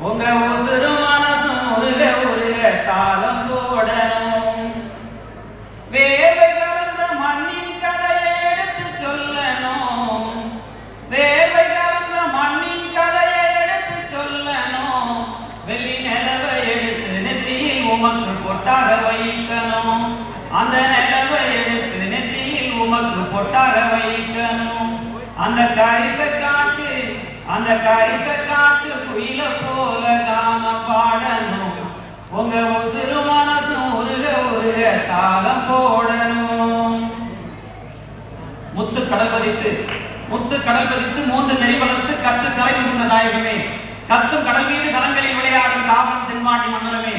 உங்க உசுறு மனசும் உருக உருக தாளம் போடணும். வேலை கலந்த மண்ணின் கதையை எடுத்து சொல்லணும். வேலை கலந்த மண்ணின் கதையை எடுத்து சொல்லணும். வெள்ளி நிலவை எடுத்து நெத்தியில் உமக்கு பொட்டாக வைக்கணும். அந்த நிலவை எடுத்து நெத்தியில் உமக்கு பொட்டாக வைக்கணும். அந்த கரிசக்க கரிச காட்டு குயில போல நாம பாடணும். உங்க உசுறு மனசும் உருக உருக தாளம் போடணும். முத்து கடல் பதித்து முத்து கடல் பதித்து மூன்று நெறி வளர்த்து கத்து கலை மிகுந்த நாயகமே. கத்தும் கடல் மீது கலங்களில் விளையாடும் காவல் தென்மாட்டி மன்னரமே.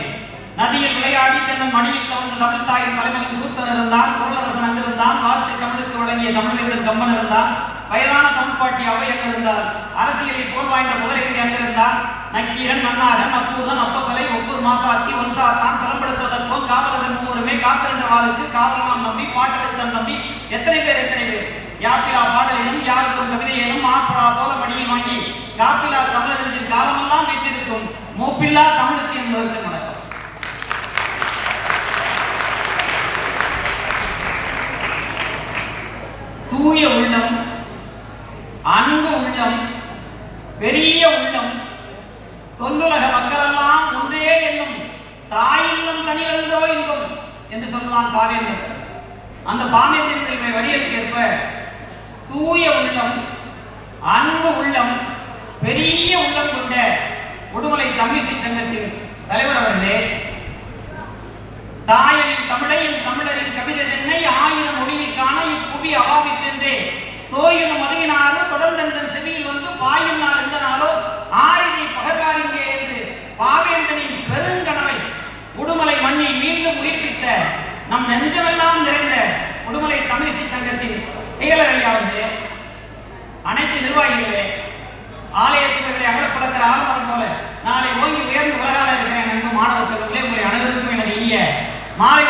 நதியில் விளையாடி தன்னும் மணியில் கவர்ந்த தமிழ் தாயின் தலைமையில் மூத்தன் இருந்தான் குரலரசன் அங்கிருந்தான் வார்த்தை தமிழுக்கு வழங்கிய தமிழேந்தன் கம்மன் இருந்தான் வயதான தமிழ்பாட்டி பாட்டி இருந்தார் அரசியலில் போர்வாய்ந்த வாய்ந்த புகழேந்தி அங்கிருந்தார் நக்கீரன் மன்னாரன் அப்பூதன் அப்பசலை ஒவ்வொரு மாசாத்தி ஒன்சாத்தான் சிலம்படுத்துவதற்கும் காவலரன் மூவருமே காத்திருந்த வாளுக்கு காவலமான் நம்பி பாட்டெடுத்தன் நம்பி எத்தனை பேர் எத்தனை பேர்? யாப்பிலா பாடலினும் யாருக்கும் கவிதையிலும் ஆப்படா போல மடியை வாங்கி யாப்பிலா தமிழறிஞர் காலமெல்லாம் வீட்டிருக்கும் மூப்பில்லா தமிழுக்கு என்பதற்கு வணக்கம். தூய உள்ளம் அன்பு உள்ளம் பெரிய உள்ளம். தொல்லுலக மக்களெல்லாம் ஒன்றே என்னும் தாயின்னும் தனிவென்றோ இன்பம் என்று சொல்லலாம் பாவேந்தர். அந்த பாவேந்தரின் வடிகளுக்கு ஏற்ப தூய உள்ளம் அன்பு உள்ளம் பெரிய உள்ளம் கொண்ட உடுமலை தமிழிசை சங்கத்தின் தலைவர் அவர்களே தாயனின் தமிழையும் தமிழரின் கவிதை தென்னை ஆயிரம் மொழியில் காண இப்புவி அவாவிற்றென்றே பாயும் நாள் எந்த நாளோ ஆரிதை பகர்காரிங்கே என்று பாவேந்தனின் பெருங்கனவை உடுமலை மண்ணில் மீண்டும் உயிர்ப்பித்த நம் நெஞ்சமெல்லாம் நிறைந்த உடுமலை தமிழிசை சங்கத்தின் செயலர் ஐயா அவர்களே அனைத்து நிர்வாகிகளே ஆலய சுவர்களை அகலப்படுத்துகிற ஆரம்பம் போல நாளை ஓங்கி உயர்ந்து உலகால இருக்கிறேன் என்று மாணவ செல்வங்களே உங்களை அனைவருக்கும் எனது இனிய மாலை